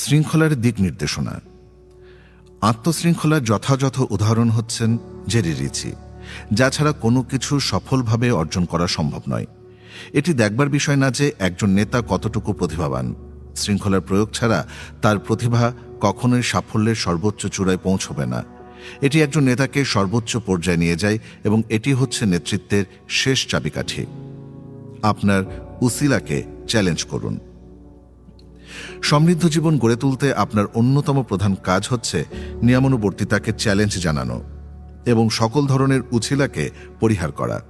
শৃঙ্খলার দিক নির্দেশনা। আত্মশৃঙ্খলার যথাযথ উদাহরণ হচ্ছেন জেরি রিচি, যা ছাড়া কোনো কিছু সফলভাবে অর্জন করা সম্ভব নয়। এটি দেখবার বিষয় না যে একজন নেতা কতটুকু প্রতিভাবান। শৃঙ্খলার প্রয়োগ ছাড়া তার প্রতিভা কখনোই সাফল্যের সর্বোচ্চ চূড়ায় পৌঁছবে না। এটি একজন নেতাকে সর্বোচ্চ পর্যায়ে নিয়ে যায় এবং এটি হচ্ছে নেতৃত্বের শেষ চাবিকাঠি। আপনার উসিলাকে চ্যালেঞ্জ করুন। সমৃদ্ধ জীবন গড়ে তুলতে আপনার অন্যতম প্রধান কাজ হচ্ছে নিয়মানুবর্তিতাকে চ্যালেঞ্জ জানানো এবং সকল ধরনের উছিলাকে পরিহার করা।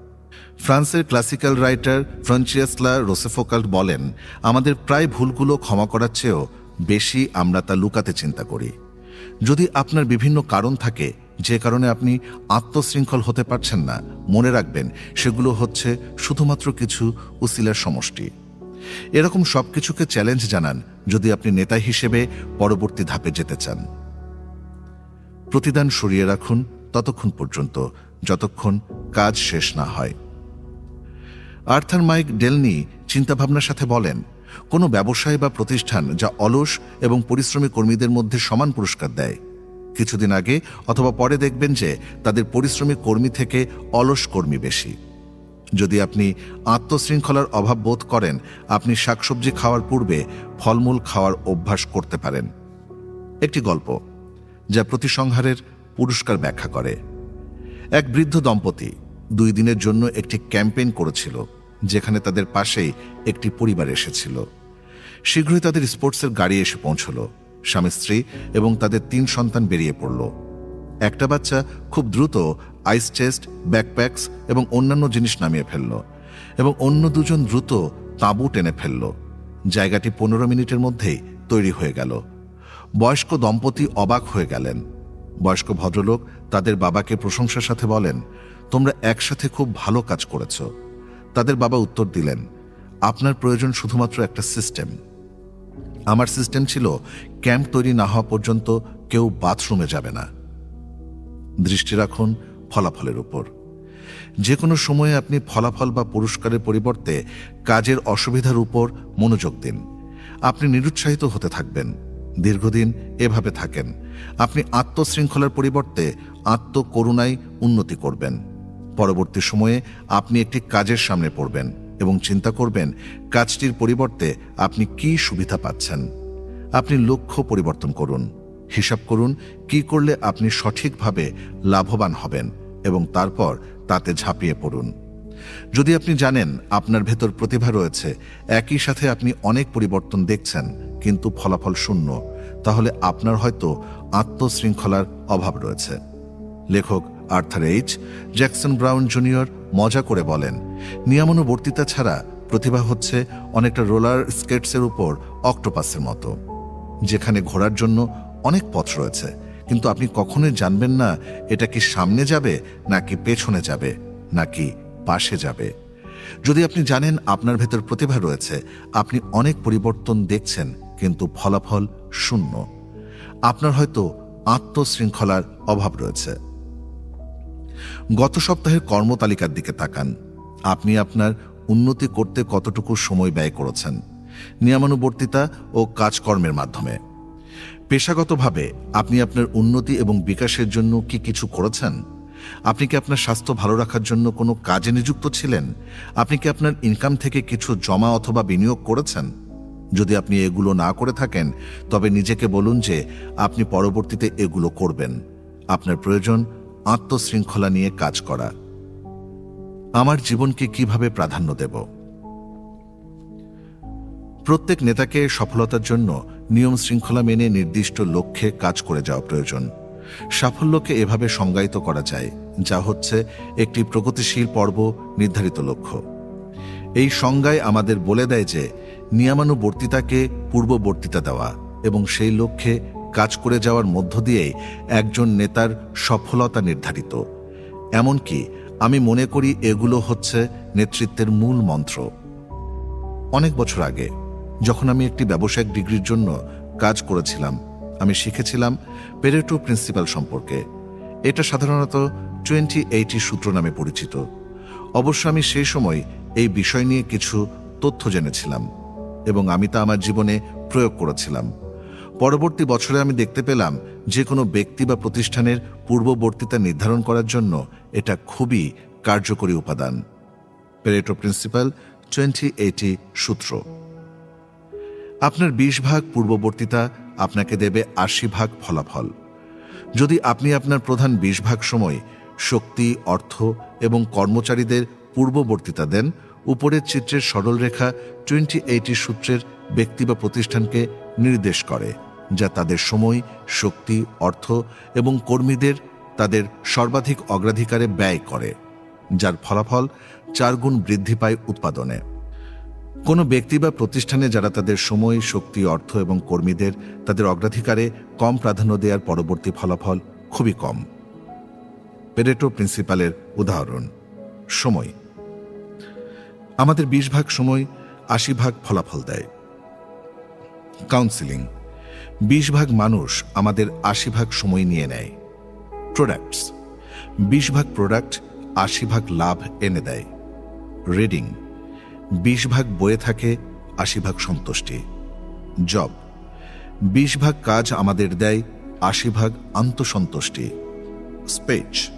ফ্রান্সের ক্লাসিক্যাল রাইটার ফ্রান্সিয়াসলা রোসেফোকাল্ট বলেন, আমাদের প্রায় ভুলগুলো ক্ষমা করার চেয়েও বেশি আমরা তা লুকাতে চিন্তা করি। যদি আপনার বিভিন্ন কারণ থাকে, যে কারণে আপনি আত্মশৃঙ্খল হতে পারছেন না, মনে রাখবেন, সেগুলো হচ্ছে শুধুমাত্র কিছু উসিলার সমষ্টি। এরকম সবকিছুকে চ্যালেঞ্জ জানান যদি আপনি নেতা হিসেবে পরবর্তী ধাপে যেতে চান। প্রতিদান সরিয়ে রাখুন ততক্ষণ পর্যন্ত, যতক্ষণ কাজ শেষ না হয়। আর্থার মাইক ডেলনি চিন্তাভাবনার সাথে বলেন, কোনো ব্যবসায় বা প্রতিষ্ঠান যা অলস এবং পরিশ্রমী কর্মীদের মধ্যে সমান পুরস্কার দেয়। কিছুদিন আগে অথবা পরে দেখবেন যে তাদের পরিশ্রমী কর্মী থেকে অলস কর্মী বেশি। যদি আপনি আত্মশৃঙ্খলার অভাব বোধ করেন, আপনি শাকসবজি খাওয়ার পূর্বে ফলমূল খাওয়ার অভ্যাস করতে পারেন। একটি গল্প, যা প্রতিসংহারের পুরস্কার ব্যাখ্যা করে। এক বৃদ্ধ দম্পতি দুই দিনের জন্য একটি ক্যাম্পেইন করেছিল, যেখানে তাদের পাশেই একটি পরিবার এসেছিল। শীঘ্রই তাদের স্পোর্টসের গাড়ি এসে পৌঁছল স্বামী স্ত্রী এবং তাদের তিন সন্তান বেরিয়ে পড়ল। একটা বাচ্চা খুব দ্রুত আইস চেস্ট, ব্যাকপ্যাকস এবং অন্যান্য জিনিস নামিয়ে ফেলল এবং অন্য দুজন দ্রুত তাঁবু টেনে ফেলল। জায়গাটি পনেরো মিনিটের মধ্যেই তৈরি হয়ে গেল। বয়স্ক দম্পতি অবাক হয়ে গেলেন। বয়স্ক ভদ্রলোক তাদের বাবাকে প্রশংসার সাথে বলেন, তোমরা একসাথে খুব ভালো কাজ করেছ। তাদের বাবা উত্তর দিলেন, আপনার প্রয়োজন শুধুমাত্র একটা সিস্টেম। আমার সিস্টেম ছিল, ক্যাম্প তৈরি না হওয়া পর্যন্ত কেউ বাথরুমে যাবে না। দৃষ্টি রাখুন ফলাফলের উপর। যে কোনো সময়ে আপনি ফলাফল বা পুরস্কারের পরিবর্তে কাজের অসুবিধার উপর মনোযোগ দিন। আপনি নিরুৎসাহিত হতে থাকবেন। দীর্ঘদিন এভাবে থাকেন। আপনি আত্মশৃঙ্খলার পরিবর্তে আত্মকরুণায় উন্নতি করবেন। পরবর্তী সময়ে আপনি একটি কাজের সামনে পড়বেন এবং চিন্তা করবেন কাজটির পরিবর্তে আপনি কি সুবিধা পাচ্ছেন। আপনি লক্ষ্য পরিবর্তন করুন। হিসাব করুন কি করলে আপনি সঠিকভাবে লাভবান হবেন এবং তারপর তাতে ঝাঁপিয়ে পড়ুন। যদি আপনি জানেন আপনার ভেতর প্রতিভা রয়েছে, একই সাথে আপনি অনেক পরিবর্তন দেখছেন, কিন্তু ফলাফল শূন্য, তাহলে আপনার হয়তো আত্মশৃঙ্খলার অভাব রয়েছে। লেখক Arthur H, Jackson Brown junior মজা করে বলেন, নিয়মানুবর্তিতা ছাড়া প্রতিভা হচ্ছে অনেকটা রোলার স্কেটসের উপর অক্টোপাসের মতো, যেখানে ঘোরার জন্য অনেক পথ রয়েছে, কিন্তু আপনি কখনোই জানবেন না এটা কি সামনে যাবে, নাকি পেছনে যাবে, নাকি পাশে যাবে। যদি আপনি জানেন আপনার ভেতর প্রতিভা রয়েছে, আপনি অনেক পরিবর্তন দেখছেন, কিন্তু ফলাফল শূন্য। আপনার হয়তো আত্মশৃঙ্খলার অভাব রয়েছে। গত সপ্তাহের কর্মতালিকার দিকে তাকান। আপনি আপনার উন্নতি করতে কতটুকু সময় ব্যয় করেছেন? নিয়মানুবর্তিতা ও কাজকর্মের মাধ্যমে। পেশাগতভাবে আপনি আপনার উন্নতি এবং বিকাশের জন্য কি কিছু করেছেন? আপনি কি আপনার স্বাস্থ্য ভালো রাখার জন্য কোনো কাজে নিযুক্ত ছিলেন? আপনি কি আপনার ইনকাম থেকে কিছু জমা অথবা বিনিয়োগ করেছেন? যদি আপনি এগুলো না করে থাকেন, তবে নিজেকে বলুন যে আপনি পরবর্তীতে এগুলো করবেন। আপনার প্রয়োজন আত্মশৃঙ্খলা নিয়ে কাজ করা। আমার জীবনকে কীভাবে প্রাধান্য দেব? প্রত্যেক নেতাকে সফলতার জন্য নিয়ম শৃঙ্খলা মেনে নির্দিষ্ট লক্ষ্যে কাজ করে যাওয়া প্রয়োজন। সাফল্যকে এভাবে সংজ্ঞায়িত করা যায়, যা হচ্ছে একটি প্রগতিশীল পর্ব নির্ধারিত লক্ষ্য। এই সংজ্ঞায় আমাদের বলে দেয় যে, নিয়মানুবর্তিতাকে পূর্ববর্তিতা দেওয়া এবং সেই লক্ষ্যে কাজ করে যাওয়ার মধ্য দিয়েই একজন নেতার সফলতা নির্ধারিত। এমনকি আমি মনে করি এগুলো হচ্ছে নেতৃত্বের মূল মন্ত্র। অনেক বছর আগে যখন আমি একটি ব্যবসায়িক ডিগ্রির জন্য কাজ করেছিলাম, আমি শিখেছিলাম পেরেটো প্রিন্সিপাল সম্পর্কে। এটা সাধারণত টোয়েন্টি এইটি সূত্র নামে পরিচিত। অবশ্য আমি সেই সময় এই বিষয় নিয়ে কিছু তথ্য জেনেছিলাম এবং আমি তা আমার জীবনে প্রয়োগ করেছিলাম। পরবর্তী বছরে আমি দেখতে পেলাম যে কোনো ব্যক্তি বা প্রতিষ্ঠানের পূর্ববর্তীতা নির্ধারণ করার জন্য এটা খুবই কার্যকরী উপাদান। পেরেটো প্রিন্সিপাল টোয়েন্টি এইটি সূত্র। আপনার বিশ ভাগ পূর্ববর্তীতা আপনাকে দেবে আশি ভাগ ফলাফল। যদি আপনি আপনার প্রধান বিশ ভাগ সময় শক্তি, অর্থ এবং কর্মচারীদের পূর্ববর্তীতা দেন, উপরের চিত্রের সরলরেখা টোয়েন্টি এইটি সূত্রের ব্যক্তি বা প্রতিষ্ঠানকে নির্দেশ করে, যা তাদের সময়, শক্তি, অর্থ এবং কর্মীদের তাদের সর্বাধিক অগ্রাধিকারে ব্যয় করে, যার ফলাফল চারগুণ বৃদ্ধি পায় উৎপাদনে। কোনো ব্যক্তি বা প্রতিষ্ঠানে যারা তাদের সময়, শক্তি, অর্থ এবং কর্মীদের তাদের অগ্রাধিকারে কম প্রাধান্য দেওয়ার পরবর্তী ফলাফল খুবই কম। পেরেটো প্রিন্সিপালের উদাহরণ, সময়। আমাদের বিশ ভাগ সময়, আশি ভাগ ফলাফল দেয়। কাউন্সিলিং বিশ ভাগ মানুষ আমাদের আশি ভাগ সময় নিয়ে নেয়। প্রোডাক্টস বিশ ভাগ প্রোডাক্ট আশি ভাগ লাভ এনে দেয়। রিডিং বিশ ভাগ বয়ে থাকে, আশি ভাগ সন্তুষ্টি। জব, বিশ ভাগ কাজ আমাদের দেয়, আশি ভাগ আন্তঃসন্তুষ্টি। স্পেচ,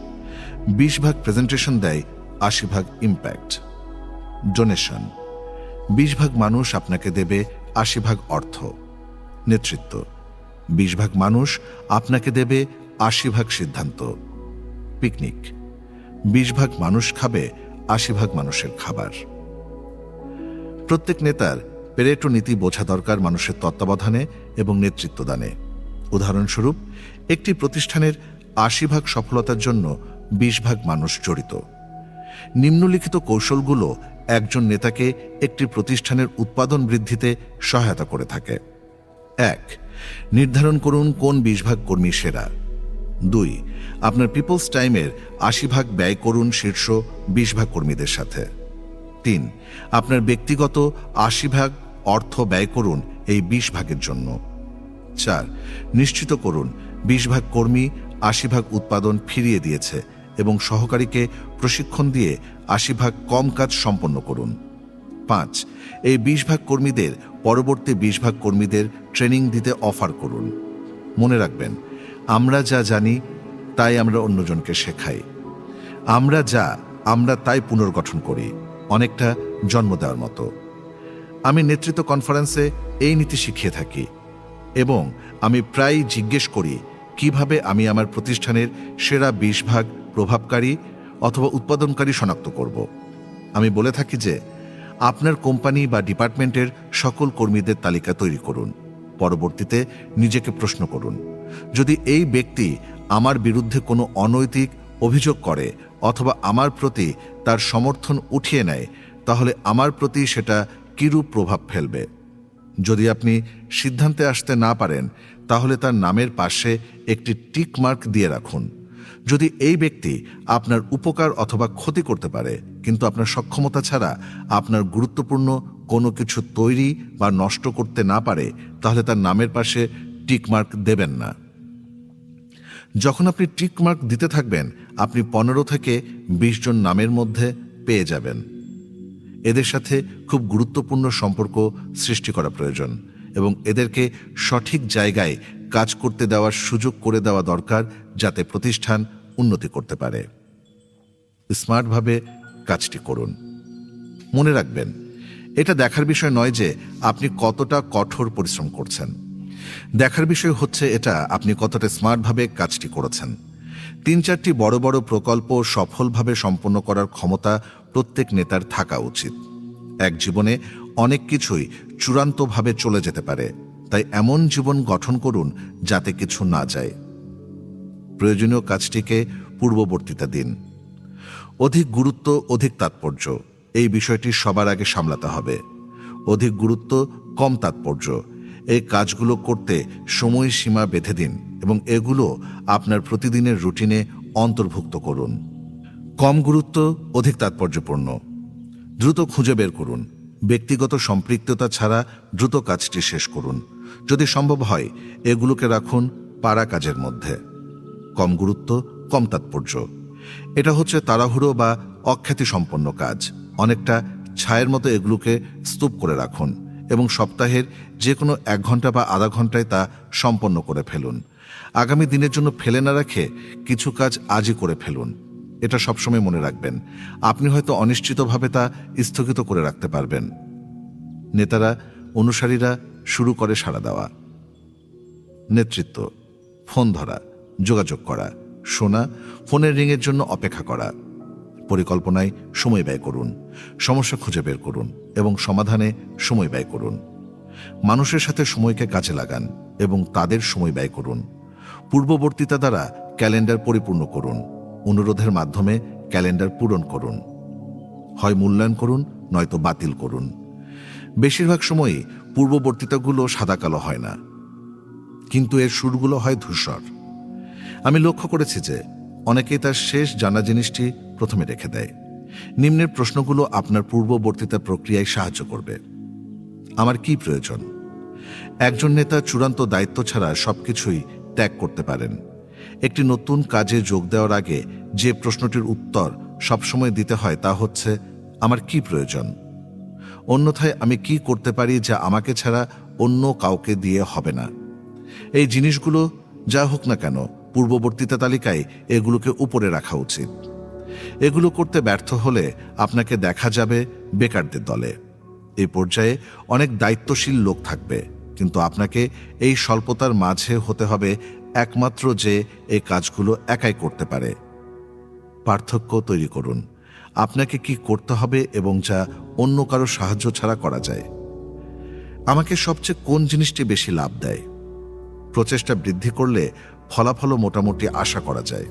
বিশ ভাগ প্রেজেন্টেশন দেয়, আশি ভাগ ইম্প্যাক্ট। ডোনেশন, বিশ ভাগ মানুষ আপনাকে দেবে, আশি ভাগ অর্থ। নেতৃত্ব, বিশ ভাগ মানুষ আপনাকে দেবে, আশি ভাগ সিদ্ধান্ত। পিকনিক, বিশ ভাগ মানুষ খাবে, আশি ভাগ মানুষের খাবার। প্রত্যেক নেতার পেরেটো নীতি বোঝা দরকার মানুষের তত্ত্বাবধানে এবং নেতৃত্বদানে। উদাহরণস্বরূপ, একটি প্রতিষ্ঠানের আশি ভাগ সফলতার জন্য বিশ ভাগ মানুষ জড়িত। নিম্নলিখিত কৌশলগুলো একজন নেতাকে একটি প্রতিষ্ঠানের উৎপাদন বৃদ্ধিতে সহায়তা করে থাকে। এক, নির্ধারণ করুন কোন বিশ ভাগ কর্মী সেরা। দুই, আপনার পিপলস টাইমের আশি ভাগ ব্যয় করুন শীর্ষ বিশ ভাগ কর্মীদের সাথে। তিন, আপনার ব্যক্তিগত আশি ভাগ অর্থ ব্যয় করুন এই বিশ ভাগের জন্য। চার, নিশ্চিত করুন বিশ ভাগ কর্মী আশি ভাগ উৎপাদন ফিরিয়ে দিয়েছে এবং সহকারীকে প্রশিক্ষণ দিয়ে আশি ভাগ কম কাজ সম্পন্ন করুন। পাঁচ, এই বিশ ভাগ কর্মীদের পরবর্তী বিশ ভাগ কর্মীদের ট্রেনিং দিতে অফার করুন। মনে রাখবেন, আমরা যা জানি তাই আমরা অন্যজনকে শেখাই। আমরা যা, আমরা তাই পুনর্গঠন করি। অনেকটা জন্ম দেওয়ার মতো। আমি নেতৃত্ব কনফারেন্সে এই নীতি শিখিয়ে থাকি এবং আমি প্রায় জিজ্ঞেস করি, কীভাবে আমি আমার প্রতিষ্ঠানের সেরা বিশ ভাগ প্রভাবকারী অথবা উৎপাদনকারী শনাক্ত করব? আমি বলে থাকি যে, আপনার কোম্পানি বা ডিপার্টমেন্টের সকল কর্মীদের তালিকা তৈরি করুন। পরবর্তীতে নিজেকে প্রশ্ন করুন। যদি এই ব্যক্তি আমার বিরুদ্ধে কোনো অনৈতিক অভিযোগ করে অথবা আমার প্রতি তার সমর্থন উঠিয়ে নেয়, তাহলে আমার প্রতি সেটা কিরূপ প্রভাব ফেলবে? যদি আপনি সিদ্ধান্তে আসতে না পারেন, তাহলে তার নামের পাশে একটি টিক মার্ক দিয়ে রাখুন। যদি এই ব্যক্তি আপনার উপকার অথবা ক্ষতি করতে পারে, কিন্তু আপনার সক্ষমতা ছাড়া আপনার গুরুত্বপূর্ণ কোনো কিছু তৈরি বা নষ্ট করতে না পারে, তাহলে তার নামের পাশে টিক মার্ক দেবেন না। যখন আপনি টিক মার্ক দিতে থাকবেন আপনি পনেরো থেকে বিশ জন নামের মধ্যে পেয়ে যাবেন। এদের সাথে খুব গুরুত্বপূর্ণ সম্পর্ক সৃষ্টি করা প্রয়োজন এবং এদেরকে সঠিক জায়গায় কাজ করতে দেওয়ার সুযোগ করে দেওয়া দরকার যাতে প্রতিষ্ঠান উন্নতি করতে পারে। স্মার্টভাবে কাজটি করুন। মনে রাখবেন, এটা দেখার বিষয় নয় যে আপনি কতটা কঠোর পরিশ্রম করছেন। দেখার বিষয় হচ্ছে এটা, আপনি কতটা স্মার্টভাবে কাজটি করেছেন। তিন চারটি বড় বড় প্রকল্প সফলভাবে সম্পন্ন করার ক্ষমতা প্রত্যেক নেতার থাকা উচিত। এক জীবনে অনেক কিছুই চূড়ান্তভাবে চলে যেতে পারে, তাই এমন জীবন গঠন করুন যাতে কিছু না যায়। প্রয়োজনীয় কাজটিকে পূর্ববর্তীতা দিন। অধিক গুরুত্ব, অধিক তাৎপর্য, এই বিষয়টি সবার আগে সামলাতে হবে। অধিক গুরুত্ব, কম তাৎপর্য, এই কাজগুলো করতে সময়সীমা বেঁধে দিন। এবং এগুলো আপনার প্রতিদিনের রুটিনে অন্তর্ভুক্ত করুন। কম গুরুত্ব, অধিক তাৎপর্যপূর্ণ। দ্রুত খুঁজে বের করুন। ব্যক্তিগত সম্পৃক্ততা ছাড়া দ্রুত কাজটি শেষ করুন। যদি সম্ভব হয়, এগুলোকে রাখুন পাড়া কাজের মধ্যে। কম গুরুত্ব, কম তাৎপর্য। এটা হচ্ছে তাড়াহুড়ো বা অখ্যাতি সম্পন্ন কাজ। অনেকটা ছায়ের মতো এগুলোকে স্তূপ করে রাখুন এবং সপ্তাহের যে কোনো এক ঘণ্টা বা আধা ঘন্টায় তা সম্পন্ন করে ফেলুন। আগামী দিনের জন্য ফেলে না রেখে কিছু কাজ আজই করে ফেলুন। এটা সবসময় মনে রাখবেন। আপনি হয়তো অনিশ্চিতভাবে তা স্থগিত করে রাখতে পারবেন। নেতারা, অনুসারীরা শুরু করে সাড়া দেওয়া। নেতৃত্ব, ফোন ধরা, যোগাযোগ করা, শোনা, ফোনের রিংয়ের জন্য অপেক্ষা করা। পরিকল্পনায় সময় ব্যয় করুন, সমস্যা খুঁজে বের করুন এবং সমাধানে সময় ব্যয় করুন। মানুষের সাথে সময়কে কাজে লাগান এবং তাদের সময় ব্যয় করুন। পূর্ববর্তীতা দ্বারা ক্যালেন্ডার পরিপূর্ণ করুন। অনুরোধের মাধ্যমে ক্যালেন্ডার পূরণ করুন। হয় মূল্যায়ন করুন, নয়তো বাতিল করুন। বেশিরভাগ সময়ই পূর্ববর্তীতাগুলো সাদা কালো হয় না। কিন্তু এর সুরগুলো হয় ধূসর। আমি লক্ষ্য করেছি যে অনেকেই তার শেষ জানা জিনিসটি প্রথমে রেখে দেয়। নিম্নের প্রশ্নগুলো আপনার পূর্ববর্তীতা প্রক্রিয়ায় সাহায্য করবে। আমার কি প্রয়োজন? একজন নেতা চূড়ান্ত দায়িত্ব ছাড়া সবকিছুই ত্যাগ করতে পারেন। একটি নতুন কাজে যোগ দেওয়ার আগে যে প্রশ্নটির উত্তর সবসময় দিতে হয় তা হচ্ছে, আমার কি প্রয়োজন? অন্যথায়, আমি কি করতে পারি যা আমাকে ছাড়া অন্য কাউকে দিয়ে হবে না? এই জিনিসগুলো, যা হোক না কেন, পূর্ববর্তীতা তালিকায় এগুলোকে উপরে রাখা উচিত। এগুলো করতে ব্যর্থ হলে আপনাকে দেখা যাবে বেকারদের দলে। এই পর্যায়ে অনেক দায়িত্বশীল লোক থাকবে। কিন্তু আপনাকে এই স্বল্পতার মাঝে হতে হবে একমাত্র যে এই কাজগুলো একাই করতে পারে। পার্থক্য তৈরি করুন। আপনাকে কি করতে হবে এবং যা অন্য কারও সাহায্য ছাড়া করা যায়? আমাকে সবচেয়ে কোন জিনিসটি বেশি লাভ দেয়? প্রচেষ্টা বৃদ্ধি করলে ফলাফলও মোটামুটি আশা করা যায়।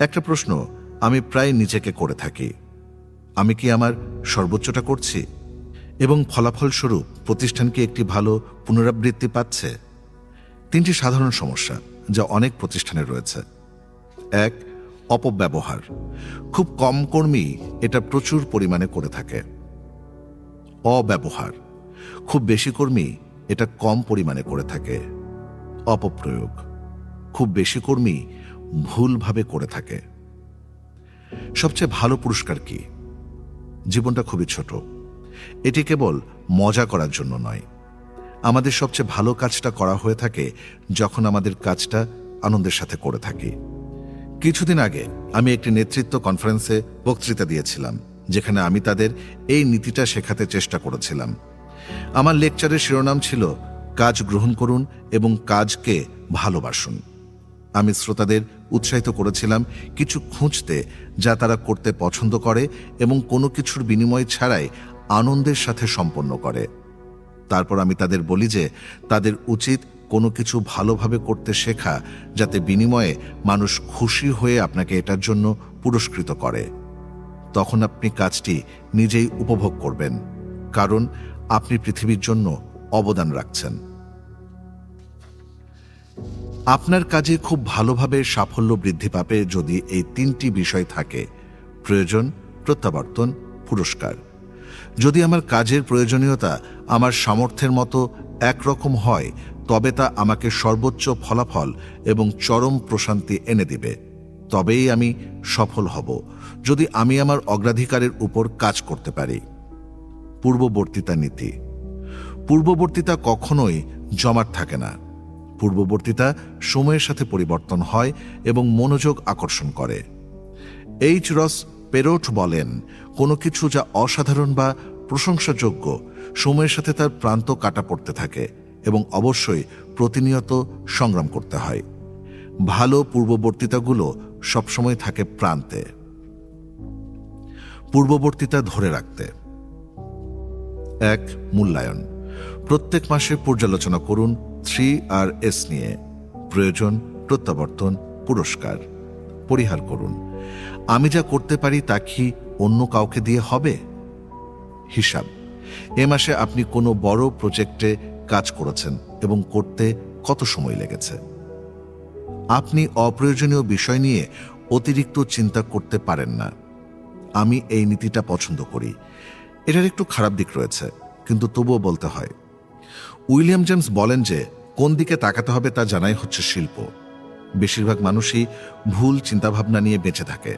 একটা প্রশ্ন, আমি প্রায় নিজেকে করে থাকি। আমি কি আমার সর্বোচ্চটা করছি? এবং ফলাফলস্বরূপ প্রতিষ্ঠানকে একটি ভালো পুনরাবৃত্তি পাচ্ছে। তিনটি সাধারণ সমস্যা যা অনেক প্রতিষ্ঠানে রয়েছে। এক, অপব্যবহার। খুব কম কর্মী এটা প্রচুর পরিমাণে করে থাকে। অব্যবহার। খুব বেশি কর্মী এটা কম পরিমাণে করে থাকে। অপপ্রয়োগ। খুব বেশি কর্মী ভুলভাবে করে থাকে। সবচেয়ে ভালো পুরস্কার কি? জীবনটা খুবই ছোট। এটি কেবল মজা করার জন্য নয়। আমাদের সবচেয়ে ভালো কাজটা করা হয়ে থাকে যখন আমাদের কাজটা আনন্দের সাথে করে থাকি। কিছুদিন আগে আমি একটি নেতৃত্ব কনফারেন্সে বক্তৃতা দিয়েছিলাম, যেখানে আমি তাদের এই নীতিটা শেখাতে চেষ্টা করেছিলাম। আমার লেকচারের শিরোনাম ছিল, কাজ গ্রহণ করুন এবং কাজকে ভালোবাসুন। আমি শ্রোতাদের উৎসাহিত করেছিলাম কিছু খুঁজতে যা তারা করতে পছন্দ করে এবং কোনো কিছুর বিনিময় ছাড়াই আনন্দের সাথে সম্পন্ন করে। তারপর আমি তাদের বলি যে, তাদের উচিত কোনো কিছু ভালোভাবে করতে শেখা, যাতে বিনিময়ে মানুষ খুশি হয়ে আপনাকে এটার জন্য পুরস্কৃত করে। তখন আপনি কাজটি নিজেই উপভোগ করবেন, কারণ আপনি পৃথিবীর জন্য অবদান রাখছেন। আপনার কাজে খুব ভালোভাবে সাফল্য বৃদ্ধি পাবে যদি এই তিনটি বিষয় থাকে, প্রয়োজন, প্রত্যাবর্তন, পুরস্কার। যদি আমার কাজের প্রয়োজনীয়তা আমার সামর্থ্যের মতো একরকম হয়, তবে তা আমাকে সর্বোচ্চ ফলাফল এবং চরম প্রশান্তি এনে দিবে। তবেই আমি সফল হব, যদি আমি আমার অগ্রাধিকারের উপর কাজ করতে পারি। পূর্ববর্তীতা নীতি। পূর্ববর্তীতা কখনোই জমাট থাকে না। পূর্ববর্তীতা সময়ের সাথে পরিবর্তন হয় এবং মনোযোগ আকর্ষণ করে। এইচ রস পেরোট বলেন, কোনো কিছু যা অসাধারণ বা প্রশংসাযোগ্য, সময়ের সাথে তার প্রান্ত কাটা পড়তে থাকে এবং অবশ্যই প্রতিনিয়ত সংগ্রাম করতে হয়। ভালো পূর্ববর্তীতাগুলো সবসময় থাকে প্রান্তে। পূর্ববর্তীতা ধরে রাখতে। এক, মূল্যায়ন। প্রত্যেক মাসে পর্যালোচনা করুন থ্রি আর এস নিয়ে। প্রয়োজন, প্রত্যাবর্তন, পুরস্কার। পরিহার করুন। আমি যা করতে পারি তা কি অন্য কাউকে দিয়ে হবে? হিসাব। এ মাসে আপনি কোনো বড় প্রজেক্টে কাজ করেছেন এবং করতে কত সময় লেগেছে? আপনি অপ্রয়োজনীয় বিষয় নিয়ে অতিরিক্ত চিন্তা করতে পারেন না। আমি এই নীতিটা পছন্দ করি। এটার একটু খারাপ দিক রয়েছে, কিন্তু তবুও বলতে হয়। উইলিয়াম জেমস বলেন যে, কোন দিকে তাকাতে হবে তা জানাই হচ্ছে শিল্প। বেশিরভাগ মানুষই ভুল চিন্তাভাবনা নিয়ে বেঁচে থাকে।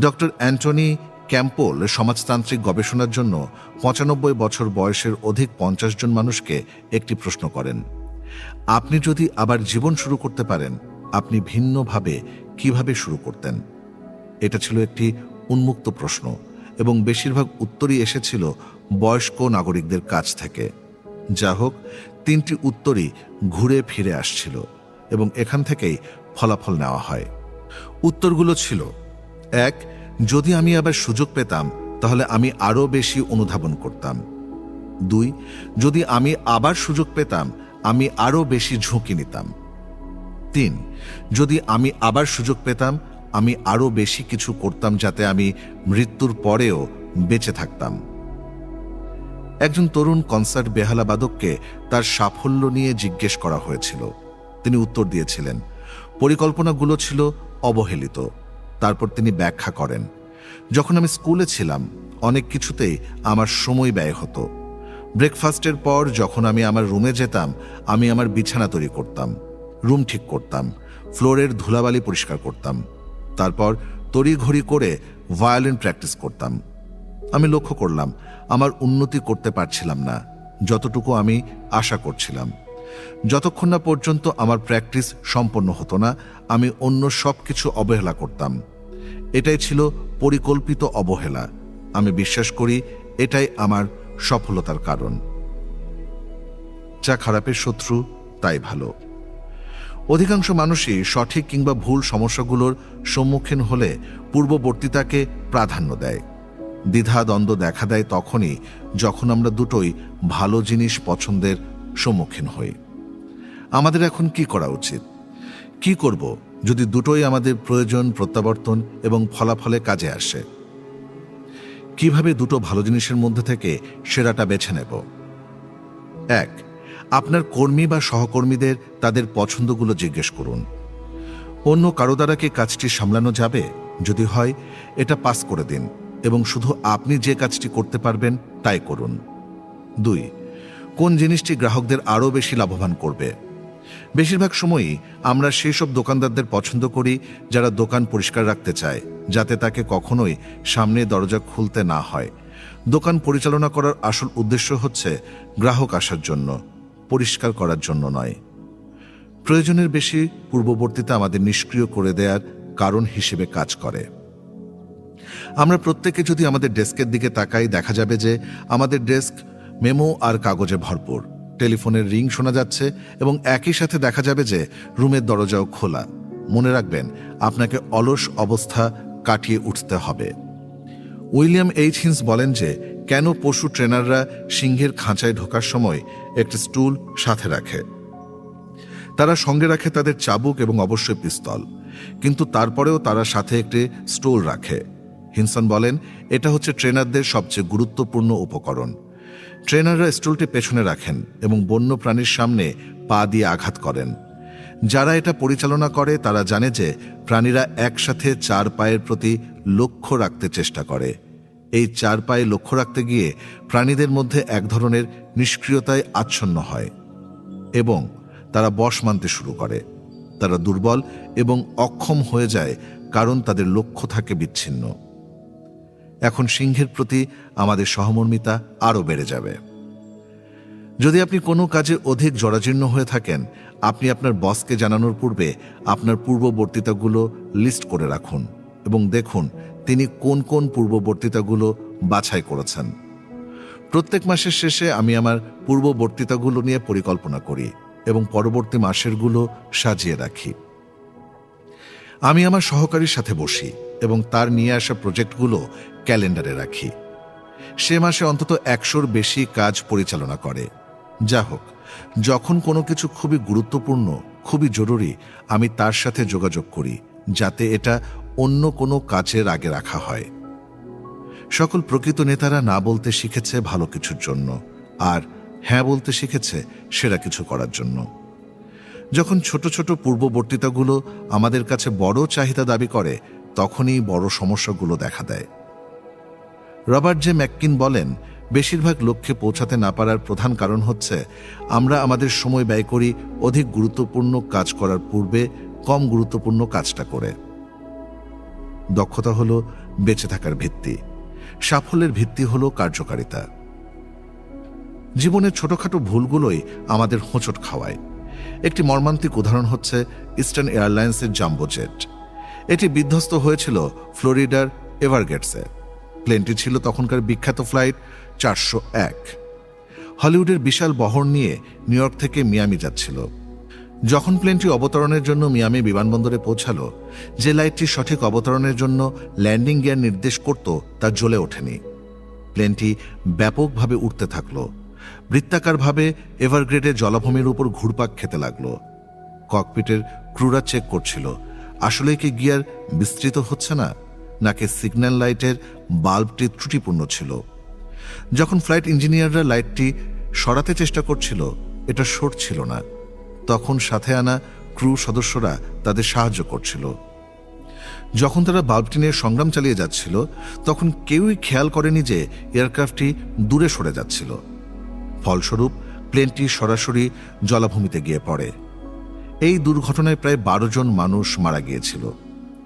ডক্টর অ্যান্টনি ক্যাম্পল সমাজতান্ত্রিক গবেষণার জন্য পঁচানব্বই বছর বয়সের অধিক পঞ্চাশ জন মানুষকে একটি প্রশ্ন করেন। আপনি যদি আবার জীবন শুরু করতে পারেন, আপনি ভিন্নভাবে কীভাবে শুরু করতেন? এটা ছিল একটি উন্মুক্ত প্রশ্ন এবং বেশিরভাগ উত্তরই এসেছিল বয়স্ক নাগরিকদের কাছ থেকে। যা হোক, তিনটি উত্তরই ঘুরে ফিরে আসছিল এবং এখান থেকেই ফলাফল নেওয়া হয়। উত্তরগুলো ছিল এক, যদি আমি আবার সুযোগ পেতাম, তাহলে আমি আরও বেশি অনুধাবন করতাম। দুই, যদি আমি আবার সুযোগ পেতাম, আমি আরও বেশি ঝুঁকি নিতাম। তিন, যদি আমি আবার সুযোগ পেতাম, আমি আরও বেশি কিছু করতাম যাতে আমি মৃত্যুর পরেও বেঁচে থাকতাম। একজন তরুণ কনসার্ট বেহালাবাদককে তার সাফল্য নিয়ে জিজ্ঞেস করা হয়েছিল। তিনি উত্তর দিয়েছিলেন, পরিকল্পনাগুলো ছিল অবহেলিত। তারপর তিনি ব্যাখ্যা করেন। যখন আমি স্কুলে ছিলাম, অনেক কিছুতেই আমার সময় ব্যয় হতো। ব্রেকফাস্টের পর যখন আমি আমার রুমে যেতাম, আমি আমার বিছানা তৈরি করতাম, রুম ঠিক করতাম, ফ্লোরের ধুলাবালি পরিষ্কার করতাম, তারপর তড়িঘড়ি করে ভায়োলিন প্র্যাকটিস করতাম। আমি লক্ষ্য করলাম, আমার উন্নতি করতে পারছিলাম না, যতটুকু আমি আশা করছিলাম। যতক্ষণ না পর্যন্ত আমার প্র্যাকটিস সম্পন্ন হতো না, আমি অন্য সব কিছু অবহেলা করতাম। এটাই ছিল পরিকল্পিত অবহেলা। আমি বিশ্বাস করি এটাই আমার সফলতার কারণ। যা খারাপের শত্রু, তাই ভালো। অধিকাংশ মানুষই সঠিক কিংবা ভুল সমস্যাগুলোর সম্মুখীন হলে পূর্ববর্তীতাকে প্রাধান্য দেয়। দ্বিধা দ্বন্দ্ব দেখা দেয় তখনই যখন আমরা দুটোই ভালো জিনিস পছন্দের সম্মুখীন হই। আমাদের এখন কি করা উচিত? কি করব যদি দুটোই আমাদের প্রয়োজন, প্রত্যাবর্তন এবং ফলাফলে কাজে আসে? কীভাবে দুটো ভালো জিনিসের মধ্যে থেকে সেরাটা বেছে নেব? এক, আপনার কর্মী বা সহকর্মীদের তাদের পছন্দগুলো জিজ্ঞেস করুন। অন্য কারও দ্বারা কি কাজটি সামলানো যাবে? যদি হয়, এটা পাস করে দিন এবং শুধু আপনি যে কাজটি করতে পারবেন তাই করুন। দুই, কোন জিনিসটি গ্রাহকদের আরও বেশি লাভবান করবে? বেশিরভাগ সময়ই আমরা সেই সব দোকানদারদের পছন্দ করি যারা দোকান পরিষ্কার রাখতে চায়, যাতে তাকে কখনোই সামনে দরজা খুলতে না হয়। দোকান পরিচালনা করার আসল উদ্দেশ্য হচ্ছে গ্রাহক আসার জন্য, পরিষ্কার করার জন্য নয়। প্রয়োজনের বেশি পূর্ববর্তীতে আমাদের নিষ্ক্রিয় করে দেওয়ার কারণ হিসেবে কাজ করে। আমরা প্রত্যেকে যদি আমাদের ডেস্কের দিকে তাকাই, দেখা যাবে যে আমাদের ডেস্ক, মেমো আর কাগজে ভরপুর। টেলিফোনের রিং শোনা যাচ্ছে এবং একই সাথে দেখা যাবে যে রুমের দরজাও খোলা। মনে রাখবেন, আপনাকে অলস অবস্থা কাটিয়ে উঠতে হবে। উইলিয়াম এইচ হিন্স বলেন যে, কেন পশু ট্রেনাররা সিংহের খাঁচায় ঢোকার সময় একটি স্টুল সাথে রাখে। তারা সঙ্গে রাখে তাদের চাবুক এবং অবশ্যই পিস্তল। কিন্তু তারপরেও তারা সাথে একটি স্টোল রাখে। হিনসন বলেন, এটা হচ্ছে ট্রেনারদের সবচেয়ে গুরুত্বপূর্ণ উপকরণ। ট্রেনাররা স্টুলটি পেছনে রাখেন এবং বন্য প্রাণীর সামনে পা দিয়ে আঘাত করেন। যারা এটা পরিচালনা করে, তারা জানে যে প্রাণীরা একসাথে চার পায়ের প্রতি লক্ষ্য রাখতে চেষ্টা করে। এই চার পায়ে লক্ষ্য রাখতে গিয়ে প্রাণীদের মধ্যে এক ধরনের নিষ্ক্রিয়তায় আচ্ছন্ন হয় এবং তারা বশ মানতে শুরু করে। তারা দুর্বল এবং অক্ষম হয়ে যায় কারণ তাদের লক্ষ্য থাকে বিচ্ছিন্ন। এখন সিংহের প্রতি আমাদের সহমর্মিতা আরও বেড়ে যাবে। যদি আপনি কোনো কাজে অধিক জরাজীর্ণ হয়ে থাকেন, আপনি আপনার বসকে জানানোর পূর্বে আপনার পূর্ববর্তিতাগুলো লিস্ট করে রাখুন এবং দেখুন তিনি কোন কোন পূর্ববর্তিতাগুলো বাছাই করেছেন। প্রত্যেক মাসের শেষে আমি আমার পূর্ববর্তিতাগুলো নিয়ে পরিকল্পনা করি এবং পরবর্তী মাসেরগুলো সাজিয়ে রাখি। আমি আমার সহকারীর সাথে বসি এবং তার নিয়ে আসা প্রজেক্টগুলো ক্যালেন্ডারে রাখি। সে মাসে অন্তত একশোর বেশি কাজ পরিচালনা করে। যা হোক, যখন কোনো কিছু খুবই গুরুত্বপূর্ণ, খুবই জরুরি, আমি তার সাথে যোগাযোগ করি, যাতে এটা অন্য কোনো কাজের আগে রাখা হয়। সকল প্রকৃত নেতারা না বলতে শিখেছে ভালো কিছুর জন্য, আর হ্যাঁ বলতে শিখেছে সেরা কিছু করার জন্য। যখন ছোট ছোট পূর্ববর্তিতাগুলো আমাদের কাছে বড় চাহিদা দাবি করে, তখনই বড় সমস্যাগুলো দেখা দেয়। রবার্ট জে ম্যাককিন বলেন, বেশিরভাগ লক্ষ্যে পৌঁছাতে না পারার প্রধান কারণ হচ্ছে, আমরা আমাদের সময় ব্যয় করি অধিক গুরুত্বপূর্ণ কাজ করার পূর্বে কম গুরুত্বপূর্ণ কাজটা করে। দক্ষতা হলো বেঁচে থাকার ভিত্তি। সাফল্যের ভিত্তি হল কার্যকারিতা। জীবনের ছোটখাটো ভুলগুলোই আমাদের হোঁচট খাওয়ায়। একটি মর্মান্তিক উদাহরণ হচ্ছে ইস্টার্ন এয়ারলাইন্সের জাম্বো জেট এটি বিধ্বস্ত হয়েছিল ফ্লোরিডার এভারগেটসে। প্লেনটি ছিল তখনকার বিখ্যাত ফ্লাইট চারশো এক। হলিউডের বিশাল বহর নিয়ে নিউ ইয়র্ক থেকে মিয়ামি যাচ্ছিল। যখন প্লেনটি অবতরণের জন্য মিয়ামি বিমানবন্দরে পৌঁছালো, যে লাইটটি সঠিক অবতরণের জন্য ল্যান্ডিং গিয়ার নির্দেশ করত তা জ্বলে ওঠেনি। প্লেনটি ব্যাপকভাবে উঠতে থাকল। বৃত্তাকারভাবে এভারগ্রেডের জলাভূমির উপর ঘুরপাক খেতে লাগল। ককপিটের ক্রুরা চেক করছিল আসলে কি গিয়ার বিস্তৃত হচ্ছে না, নাকি সিগন্যাল লাইটের বাল্বটি ত্রুটিপূর্ণ ছিল? যখন ফ্লাইট ইঞ্জিনিয়াররা লাইটটি সরাতে চেষ্টা করছিল, এটা সরছিল না। তখন সাথে আনা ক্রু সদস্যরা তাদের সাহায্য করছিল। যখন তারা বাল্বটি নিয়ে সংগ্রাম চালিয়ে যাচ্ছিল, তখন কেউই খেয়াল করেনি যে এয়ারক্রাফটটি দূরে সরে যাচ্ছিল। ফলস্বরূপ প্লেনটি সরাসরি জলাভূমিতে গিয়ে পড়ে। এই দুর্ঘটনায় প্রায় বারো জন মানুষ মারা গিয়েছিল।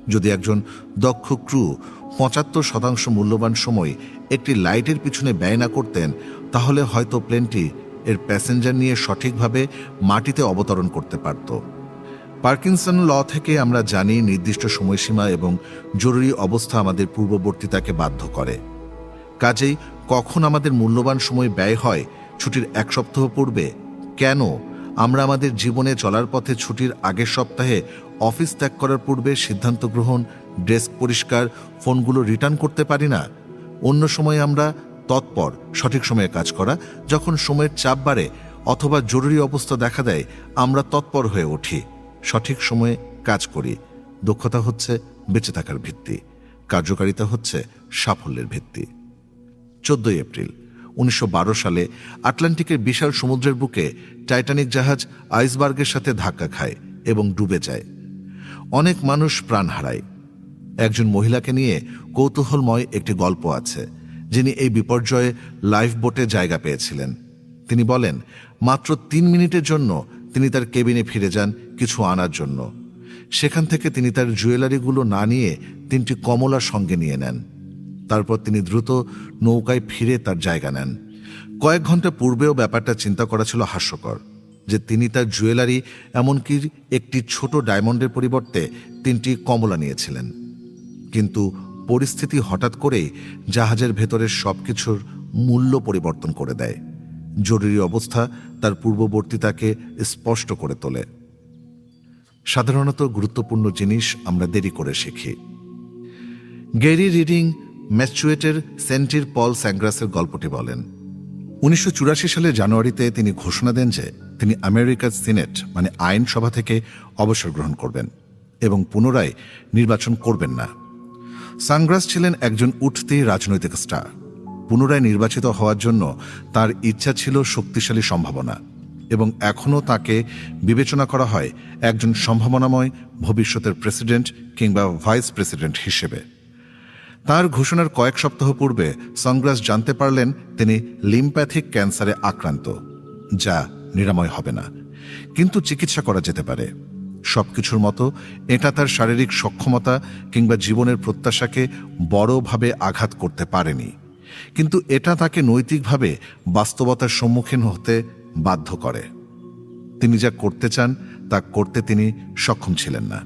যদি একজন দক্ষ ক্রু পঁচাত্তর শতাংশ মূল্যবান সময় একটি লাইটের পিছনে ব্যয় না করতেন, তাহলে হয়তো প্লেনটি এর প্যাসেঞ্জার নিয়ে সঠিকভাবে মাটিতে অবতরণ করতে পারত। পার্কিনসন ল থেকে আমরা জানি নির্দিষ্ট সময়সীমা এবং জরুরি অবস্থা আমাদের পূর্ববর্তীতাকে বাধ্য করে। কাজেই কখন আমাদের মূল্যবান সময় ব্যয় হয় ছুটির এক সপ্তাহ পূর্বে, কেন আমরা আমাদের জীবনে চলার পথে ছুটির আগের সপ্তাহে অফিস ত্যাগ করার পূর্বে সিদ্ধান্ত গ্রহণ, ডেস্ক পরিষ্কার, ফোনগুলো রিটার্ন করতে পারি না? অন্য সময় আমরা তৎপর, সঠিক সময়ে কাজ করা, যখন সময়ের চাপ বাড়ে অথবা জরুরি অবস্থা দেখা দেয়, আমরা তৎপর হয়ে উঠি, সঠিক সময়ে কাজ করি। দক্ষতা হচ্ছে বেঁচে থাকার ভিত্তি, কার্যকারিতা হচ্ছে সাফল্যের ভিত্তি। চোদ্দই এপ্রিল উনিশশো বারো সালে আটলান্টিকের বিশাল সমুদ্রের বুকে টাইটানিক জাহাজ আইসবার্গের সাথে ধাক্কা খায় এবং ডুবে যায়। অনেক মানুষ প্রাণ হারায়। একজন মহিলাকে নিয়ে কৌতূহলময় একটি গল্প আছে, যিনি এই বিপর্যয়ে লাইফ বোটে জায়গা পেয়েছিলেন। তিনি বলেন, মাত্র তিন মিনিটের জন্য তিনি তার কেবিনে ফিরে যান কিছু আনার জন্য। সেখান থেকে তিনি তার জুয়েলারিগুলো না নিয়ে তিনটি কমলা সঙ্গে নিয়ে নেন। তারপর তিনি দ্রুত নৌকায় ফিরে তার জায়গা নেন। কয়েক ঘণ্টা পূর্বেও ব্যাপারটা চিন্তা করা ছিল হাস্যকর যে তিনি তার জুয়েলারি এমনকি একটি ছোট ডায়মন্ডের পরিবর্তে তিনটি কমলা নিয়েছিলেন। কিন্তু পরিস্থিতি হঠাৎ করেই জাহাজের ভেতরের সবকিছুর মূল্য পরিবর্তন করে দেয়। জরুরি অবস্থা তার পূর্ববর্তীতাকে স্পষ্ট করে তোলে। সাধারণত গুরুত্বপূর্ণ জিনিস আমরা দেরি করে শিখি। গেরি রিডিং ম্যাচুয়েটের সেন্টির পল স্যাংগ্রাসের গল্পটি বলেন। উনিশশো সালের জানুয়ারিতে তিনি ঘোষণা দেন যে তিনি আমেরিকার সিনেট মানে আইনসভা থেকে অবসর গ্রহণ করবেন এবং পুনরায় নির্বাচন করবেন না। সাংগ্রাস ছিলেন একজন উঠতি রাজনৈতিক স্টার। পুনরায় নির্বাচিত হওয়ার জন্য তার ইচ্ছা ছিল শক্তিশালী সম্ভাবনা এবং এখনও তাকে বিবেচনা করা হয় একজন সম্ভাবনাময় ভবিষ্যতের প্রেসিডেন্ট কিংবা ভাইস প্রেসিডেন্ট হিসেবে। তার ঘোষণার কয়েক সপ্তাহ পূর্বে সংগ্রাস জানতে পারলেন তিনি লিম্প্যাথিক ক্যান্সারে আক্রান্ত, যা নিরাময় হবে না। কিন্তু চিকিৎসা করা যেতে পারে। সবকিছুর মতো এটা তার শারীরিক সক্ষমতা কিংবা জীবনের প্রত্যাশাকে বড়ভাবে আঘাত করতে পারেনি। কিন্তু এটা তাকে নৈতিকভাবে বাস্তবতার সম্মুখীন হতে বাধ্য করে। তিনি যা করতে চান, তা করতে তিনি সক্ষম ছিলেন না।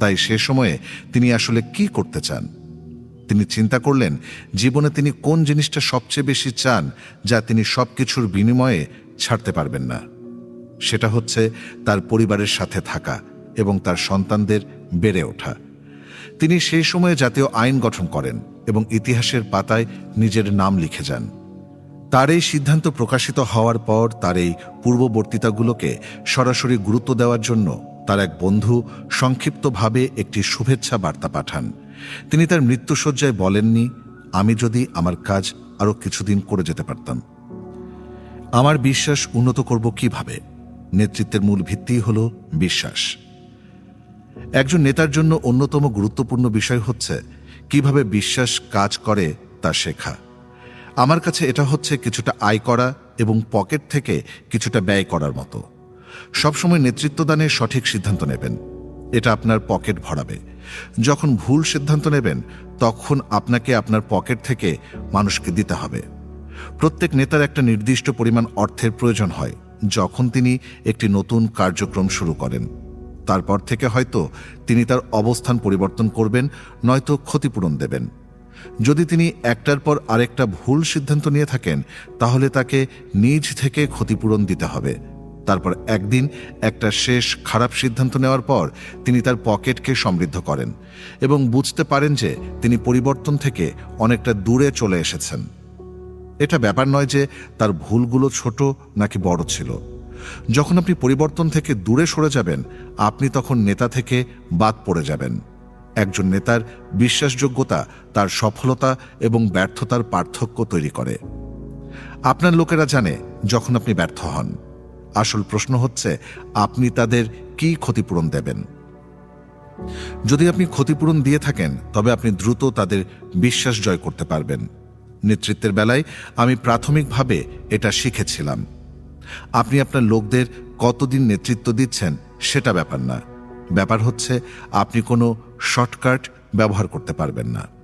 তাই সে সময়ে তিনি আসলে কি করতে চান? তিনি চিন্তা করলেন, জীবনে তিনি কোন জিনিসটা সবচেয়ে বেশি চান যা তিনি সবকিছুর বিনিময়ে ছাড়তে পারবেন না? সেটা হচ্ছে তার পরিবারের সাথে থাকা এবং তার সন্তানদের বেড়ে ওঠা। তিনি সেই সময়ে জাতীয় আইন গঠন করেন এবং ইতিহাসের পাতায় নিজের নাম লিখে যান। তার এই সিদ্ধান্ত প্রকাশিত হওয়ার পর তার এই পূর্ববর্তীতাগুলোকে সরাসরি গুরুত্ব দেওয়ার জন্য তার এক বন্ধু সংক্ষিপ্তভাবে একটি শুভেচ্ছা বার্তা পাঠান। তিনি তার মৃত্যুসজ্জায় বলেননি, আমি যদি আমার কাজ আরও কিছুদিন করে যেতে পারতাম। আমার বিশ্বাস উন্নত করব কীভাবে? নেতৃত্বের মূল ভিত্তি হল বিশ্বাস। একজন নেতার জন্য অন্যতম গুরুত্বপূর্ণ বিষয় হচ্ছে কীভাবে বিশ্বাস কাজ করে তা শেখা। আমার কাছে এটা হচ্ছে কিছুটা আয় করা এবং পকেট থেকে কিছুটা ব্যয় করার মতো। সবসময় নেতৃত্বদানের সঠিক সিদ্ধান্ত নেবেন। এটা আপনার পকেট ভরাবে। যখন ভুল সিদ্ধান্ত নেবেন, তখন আপনাকে আপনার পকেট থেকে মানুষকে দিতে হবে। প্রত্যেক নেতার একটা নির্দিষ্ট পরিমাণ অর্থের প্রয়োজন হয়, যখন তিনি একটি নতুন কার্যক্রম শুরু করেন। তারপর থেকে হয়তো তিনি তার অবস্থান পরিবর্তন করবেন, নয়তো ক্ষতিপূরণ দেবেন। যদি তিনি একটার পর আরেকটা ভুল সিদ্ধান্ত নিয়ে থাকেন, তাহলে তাকে নিজ থেকে ক্ষতিপূরণ দিতে হবে। তারপর একদিন একটা শেষ খারাপ সিদ্ধান্ত নেওয়ার পর তিনি তার পকেটকে সমৃদ্ধ করেন এবং বুঝতে পারেন যে তিনি পরিবর্তন থেকে অনেকটা দূরে চলে এসেছেন। এটা ব্যাপার নয় যে তার ভুলগুলো ছোট নাকি বড় ছিল। যখন আপনি পরিবর্তন থেকে দূরে সরে যাবেন, আপনি তখন নেতা থেকে বাদ পড়ে যাবেন। একজন নেতার বিশ্বাসযোগ্যতা, তার সফলতা এবং ব্যর্থতার পার্থক্য তৈরি করে। আপনার লোকেরা জানে যখন আপনি ব্যর্থ হন। আসল প্রশ্ন হচ্ছে, আপনি তাদের কি ক্ষতিপূরণ দেবেন? যদি আপনি ক্ষতিপূরণ দিয়ে থাকেন, তবে আপনি দ্রুত তাদের বিশ্বাস জয় করতে পারবেন। নেতৃত্বের বেলায় আমি প্রাথমিকভাবে এটা শিখেছিলাম। আপনি আপনার লোকদের কতদিন নেতৃত্ব দিচ্ছেন, সেটা ব্যাপার না। ব্যাপার হচ্ছে, আপনি কোনো শর্টকাট ব্যবহার করতে পারবেন না।